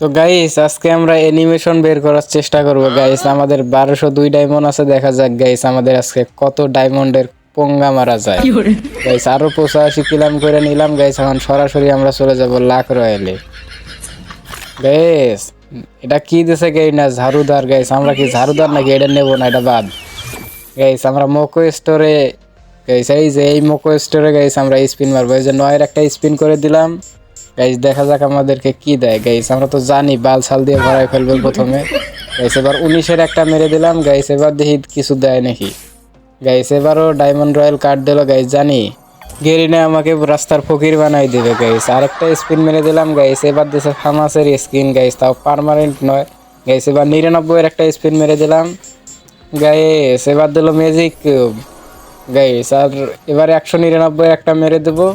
তো গাইস আজকে আমরা অ্যানিমেশন বের করার চেষ্টা করব গাইস আমাদের বারোশো দুই ডায়মন্ড আছে দেখা যাক গাইস আমাদের আজকে কত ডায়মন্ডের পঙ্গা মারা যায়। গাইস আরও পঁচাশি কিলাম করে নিলাম গাইস এখন সরাসরি আমরা চলে যাব লাখ রয়েলে। গাইস এটা কি দিছে গাই না ঝাড়ুদার গাইস আমরা কি ঝাড়ুদার নাকি এটা নেব না এটা বাদ। গাইস আমরা মোকো স্টোরে গাইস এই যে এই মোকো স্টোরে গাইস আমরা স্পিন মারবো। এই যে নয়ের একটা স্পিন করে দিলাম। গাইস দেখা যাক আমাদেরকে কি দেয়। গাইস আমরা তো জানি বাল ছাল দিয়ে ভরাই ফেলব প্রথমে। গাইস এবার উনিশের একটা মেরে দিলাম। গাইস এবার দেখি কিছু দেয় নাকি। গাইস এবারও ডায়মন্ড রয়্যাল কার্ড দিল। গাইস জানি। গেরিনে আমাকে রাস্তার ফকির বানাই দিবে। গাইস আরেকটা স্পিন মেরে দিলাম। গাইস এবার দেশে ফামাসের স্কিন গাইস তাও পার্মানেন্ট নয়। গাইস এবার নিরানব্বইয়ের একটা স্পিন মেরে দিলাম। গাইস এবার দিল ম্যাজিক গাইস আর এবার একশো নিরানব্বই একটা মেরে দেবো।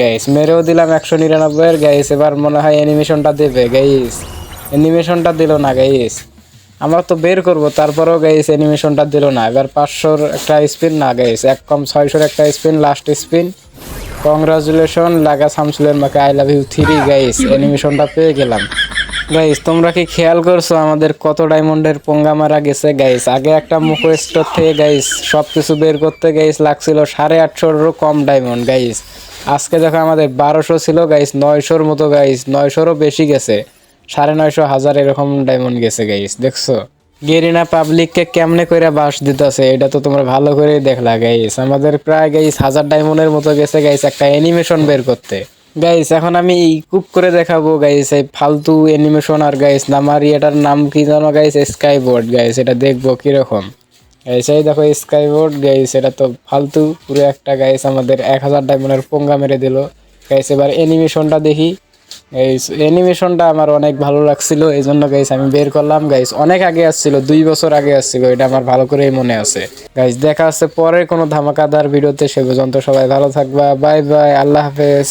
গাইস মেরেও দিলাম একশো নিরানব্বই এর গাইস এবার মনে হয় অ্যানিমেশনটা দেবে গাইস অ্যানিমেশনটা দিল না গাইস আমরা তো বের করব, তারপরেও গাইস অ্যানিমেশনটা দিল না। এবার পাঁচশোর একটা স্পিন না গাইস এক কম ছয়শোর একটা স্পিন লাস্ট স্পিন কংগ্রাচুলেশন লাগা শামসুলের মাকে I love you three guys অ্যানিমেশনটা পেয়ে গেলাম। গাইস তোমরা কি খেয়াল করছ আমাদের কত ডায়মন্ডের পঙ্গা মারা গেছে গাইস আগে একটা মুখো স্টোর থেকে গাইস সব কিছু বের করতে গাইস লাগছিল সাড়ে আটশোরও কম ডায়মন্ড গাইস আজকে যখন আমাদের বারোশো ছিল গাইস নয়শোর মতো গাইস নয়শোরও বেশি গেছে। সাড়ে নয়শো হাজার এরকম ডায়মন্ড গেছে গাইস দেখছ? গেরিনা পাবলিককে কেমনে করে বাস দিতেছে, এটা তো তোমরা ভালো করে দেখলা গাইস আমাদের প্রায় গাইস হাজার ডায়মন্ডের মতো গেছে গাইস একটা অ্যানিমেশন বের করতে। গাইস এখন আমি কুক করে দেখাবো গাইস এই ফালতু অ্যানিমেশন আর গাইস আমার এটার নাম কি জানো গাইস স্কাই বোর্ড গাইস এটা দেখব কীরকম। গাইস এই দেখো স্কাই বোর্ড গাইস এটা তো ফালতু পুরো একটা গাইস আমাদের এক হাজার ডায়মন্ডের পোঙ্গা মেরে দিল। গাইস এবার অ্যানিমেশনটা দেখি। গাইস অ্যানিমেশনটা আমার অনেক ভালো লাগছিল, এই জন্য গাইস আমি বের করলাম। গাইস অনেক আগে আসছিল, দুই বছর আগে আসছিল, এটা আমার ভালো করেই মনে আছে। গাইস দেখা আছে পরের কোনো ধামাকাদার ভিডিওতে, সে পর্যন্ত সবাই ভালো থাকবা বাই বাই আল্লাহ হাফেজ।